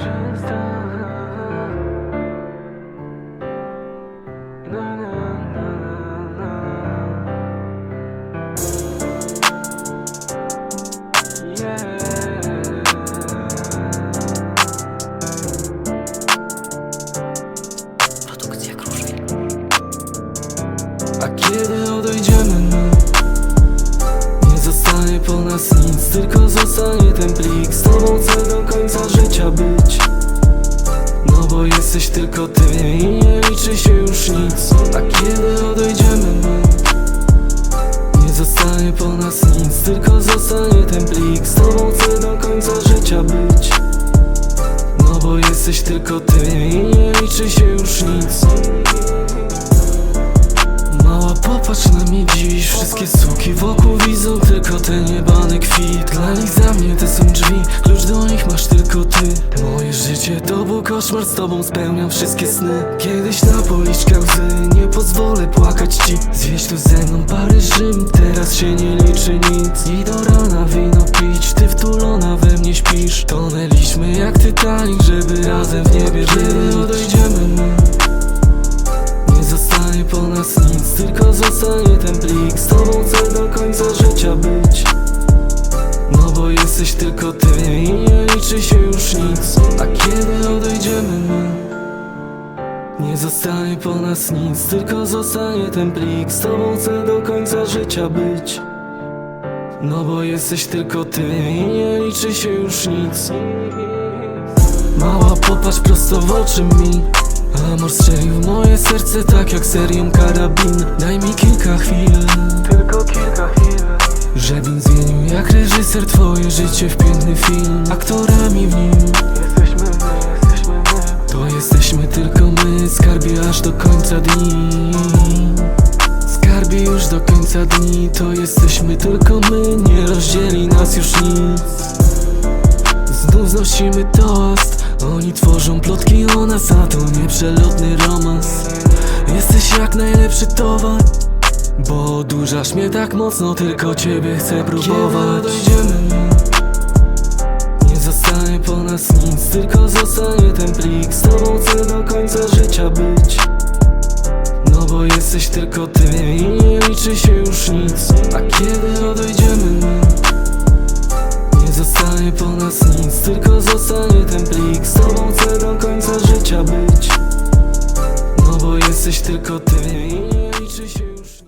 A kiedy odejdziemy my Nie zostanie po nas nic Tylko zostanie ten plik być? No bo jesteś tylko ty I nie liczy się już nic. A kiedy odejdziemy my? Nie zostanie po nas nic Tylko zostanie ten plik. Z tobą chcę do końca życia być. No bo jesteś tylko ty I nie liczy się już nic. Mała popatrz na mnie dziś. Wszystkie suki wokół widzą tylko ten jebany kwit. Dla nich za mnie te są drzwi koszmar Z tobą spełniam wszystkie sny. Kiedyś na policzkach łzy Nie pozwolę płakać ci. Zwieź tu ze mną Paryż, Rzym Teraz się nie liczy nic. I do rana wino pić Ty wtulona we mnie śpisz. Tonęliśmy jak Titanic Żeby razem w niebie żyć po nas nic, tylko zostanie ten plik. Z tobą chcę do końca życia być. No bo jesteś tylko ty i nie liczy się już nic. Mała popatrz prosto w oczy mi. Amor strzelił w moje serce tak jak serią karabin. Daj mi kilka chwil. Tylko kilka chwil. Żebym zmienił jak reżyser twoje życie w piękny film. Aktorami w nim aż do końca dni. Skarbie już do końca dni To jesteśmy tylko my Nie rozdzieli nas już nic. Znów znosimy toast Oni tworzą plotki o nas, a to nie przelotny romans. Jesteś jak najlepszy towar Bo odurzasz mnie tak mocno, tylko ciebie chcę próbować. Nie zostanie po nas nic, tylko zostanie ten plik Z tobą chcę do końca życia być. No bo jesteś tylko ty i nie liczy się już nic. A kiedy odejdziemy my nie zostanie po nas nic, tylko zostanie ten plik. Z tobą chcę do końca życia być. No bo jesteś tylko ty i nie liczy się